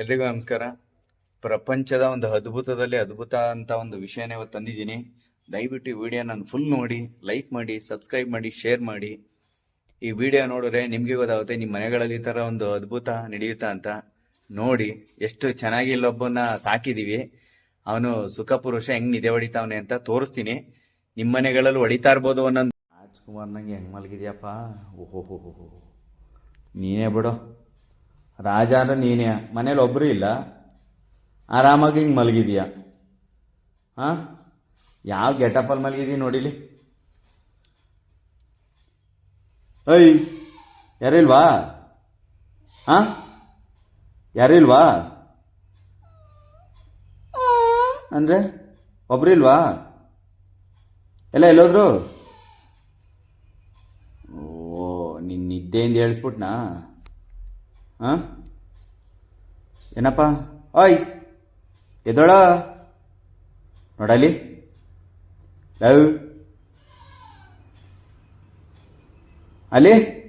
ಎಲ್ರಿಗೂ ನಮಸ್ಕಾರ. ಪ್ರಪಂಚದ ಒಂದು ಅದ್ಭುತದಲ್ಲಿ ಅದ್ಭುತ ಅಂತ ಒಂದು ವಿಷಯನೇ ಇವತ್ತು ತಂದಿದ್ದೀನಿ. ದಯವಿಟ್ಟು ಈ ವಿಡಿಯೋ ನಾನು ಫುಲ್ ನೋಡಿ ಲೈಕ್ ಮಾಡಿ ಸಬ್ಸ್ಕ್ರೈಬ್ ಮಾಡಿ ಶೇರ್ ಮಾಡಿ. ಈ ವಿಡಿಯೋ ನೋಡಿದ್ರೆ ನಿಮಗೆ ಗೊತ್ತಾಗುತ್ತೆ ನಿಮ್ಮ ಮನೆಗಳಲ್ಲಿ ಈ ಥರ ಒಂದು ಅದ್ಭುತ ನಡೆಯುತ್ತಾ ಅಂತ. ನೋಡಿ, ಎಷ್ಟು ಚೆನ್ನಾಗಿ ಇಲ್ಲೊಬ್ಬನ ಸಾಕಿದೀವಿ. ಅವನು ಸುಖ ಪುರುಷ, ಹೆಂಗ್ ನಿದೆ ಹೊಡಿತಾವನೆ ಅಂತ ತೋರಿಸ್ತೀನಿ. ನಿಮ್ಮ ಮನೆಗಳಲ್ಲಿ ಹೊಡಿತಾ ಇರ್ಬೋದು ಅನ್ನೊಂದು. ರಾಜ್ಕುಮಾರ್ ನಂಗೆ ಹೆಂಗ್ ಮಲಗಿದ್ಯಪ್ಪ? ಓಹೋ ನೀನೇ ಬಿಡು. ರಾಜ ಅಂದ್ರೆ ನೀನೇ. ಮನೇಲಿ ಒಬ್ಬರು ಇಲ್ಲ. ಆರಾಮಾಗಿ ಹಿಂಗೆ ಮಲಗಿದೀಯ? ಹಾಂ? ಯಾವ ಗೆಟಪಲ್ಲಿ ಮಲಗಿದೀಯ ನೋಡಿಲಿ? ಐ ಯಾರಿಲ್ವಾ? ಹಾಂ? ಯಾರಿಲ್ವಾ? ಅಂದರೆ ಒಬ್ರು ಇಲ್ವಾ? ಎಲ್ಲ ಎಲ್ಲೋದ್ರು? ಓ ನಿನ್ನ ನಿದ್ದೆಯಿಂದ ಹೇಳಿಸ್ಬಿಟ್ನಾ? ಹಾಂ? ಏನಪ್ಪ? ಓಯ್! ಎದೋಳ ನೋಡಲಿ ಲವ್? ಅಲ್ಲಿ?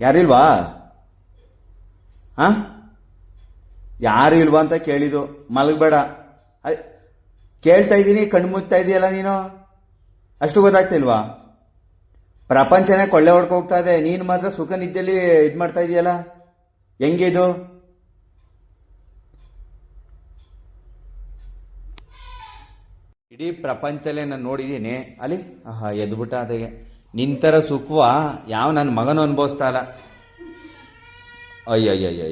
ಯಾರಿಲ್ವಾ? ಹಾಂ? ಯಾರು ಇಲ್ವಾ ಅಂತ ಕೇಳಿದ್ದು. ಮಲಗಬೇಡ. ಕೇಳ್ತಾ ಇದ್ದೀನಿ, ಕಣ್ಣು ಮುಚ್ತಾ ಇದೆಯಲ್ಲ ನೀನು? ಅಷ್ಟು ಗೊತ್ತಾಗ್ತಿಲ್ವಾ? ಪ್ರಪಂಚನೇ ಕೊಳ್ಳೆ ಹೊಡ್ಕೋಗ್ತಾ ಇದೆ. ನೀನು ಮಾತ್ರ ಸುಖ ನಿದ್ದೆಯಲ್ಲಿ ಇದು ಮಾಡ್ತಾ ಇದೆಯಲ್ಲ? ಹೆಂಗಿದು ಇಡೀ ಪ್ರಪಂಚದಲ್ಲೇ ನಾನು ನೋಡಿದ್ದೀನಿ. ಅಲ್ಲಿ? ಆಹಾ, ಎದ್ಬಿಟ್ಟ ಅದಕ್ಕೆ ನಿಂತರ ಸುಖವ? ಯಾವ ನನ್ನ ಮಗನು ಅನುಭವಿಸ್ತಾ ಇಲ್ಲ. ಅಯ್ಯಯ್ಯಯ್ಯ